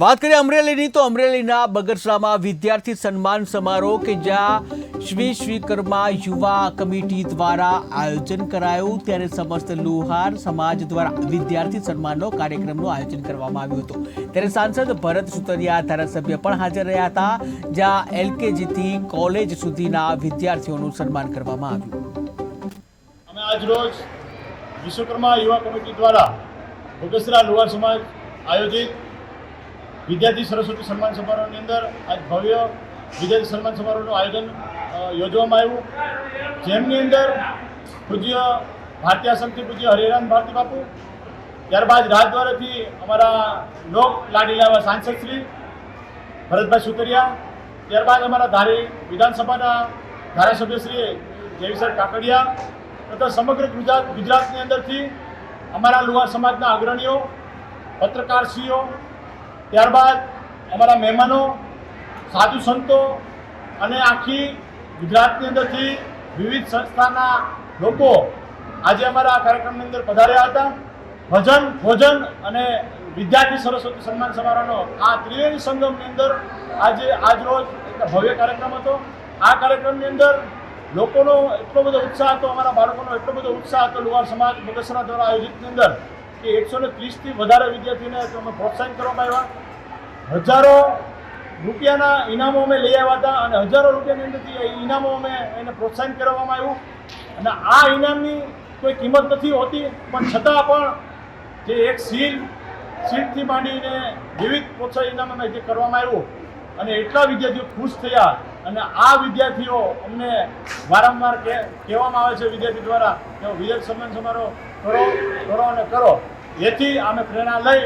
વાત કરીએ અમરેલીની, તો અમરેલીના બગસરામાં વિદ્યાર્થી સન્માન સમારોહ કે જ્યાં શ્રી શ્રીકર્મા યુવા કમિટી દ્વારા આયોજન કરાયું, ત્યારે સમસ્ત લુહાર સમાજ દ્વારા વિદ્યાર્થી સન્માનનો કાર્યક્રમનું આયોજન કરવામાં આવ્યું હતું. ત્યારે સાંસદ ભરત સુતરિયા ધારાસભ્ય પણ હાજર રહ્યા હતા, જ્યાં એલકેજીથી કોલેજ સુધીના વિદ્યાર્થીઓનું સન્માન કરવામાં આવ્યું. અમે આજરોજ વિશ્વકર્મા યુવા કમિટી દ્વારા લુહાર સમાજ આયોજિત વિદ્યાર્થી સરસ્વતી સન્માન સમારોહની અંદર આજ ભવ્ય વિદ્યાર્થી સન્માન સમારોહનું આયોજન યોજવામાં આવ્યું. જેમની અંદર પૂજ્ય ભારતીય સંઘથી પૂજ્ય હરિરામ ભારતી બાપુ, ત્યારબાદ રાજદ્વારાથી અમારા લોક લાડીલા એવા સાંસદ શ્રી ભરતભાઈ સુતરિયા, ત્યારબાદ અમારા ધારી વિધાનસભાના ધારાસભ્ય શ્રી કાકડિયા તથા સમગ્ર ગુજરાત, ગુજરાતની અંદરથી અમારા લુહાર સમાજના અગ્રણીઓ, પત્રકારશ્રીઓ ત્યારબાદ અમારા મહેમાનો, સાધુ સંતો અને આખી ગુજરાતની અંદરથી વિવિધ સંસ્થાના લોકો આજે અમારા આ કાર્યક્રમની અંદર પધાર્યા હતા. ભજન, ભોજન અને વિદ્યાર્થી સરસ્વતી સન્માન સમારોહનો આ ત્રિવેણી સંગમની અંદર આજે, આજ રોજ એક ભવ્ય કાર્યક્રમ હતો. આ કાર્યક્રમની અંદર લોકોનો એટલો બધો ઉત્સાહ હતો, અમારા બાળકોનો એટલો બધો ઉત્સાહ હતો, લુહાર સમાજ બગસરા દ્વારા આયોજિતની અંદર. કે એકસો ને ત્રીસથી વધારે વિદ્યાર્થીઓને અમે પ્રોત્સાહન કરવામાં આવ્યા. હજારો રૂપિયાના ઇનામો અમે લઈ આવ્યા હતા અને હજારો રૂપિયાની અંદરથી ઇનામો અમે એને પ્રોત્સાહન કરવામાં આવ્યું. અને આ ઇનામની કોઈ કિંમત નથી હોતી, પણ છતાં પણ જે એક સીલ સીટથી માંડીને વિવિધ પ્રોત્સાહન ઇનામ અમે જે કરવામાં આવ્યું અને એટલા વિદ્યાર્થીઓ ખુશ થયા અને આ વિદ્યાર્થીઓ અમને વારંવાર કહેવામાં આવે છે વિદ્યાર્થી દ્વારા, કે વિદ્યાર્થી સન્માન સમારોહ કરો કરો અને કરો. એથી અમે પ્રેરણા લઈ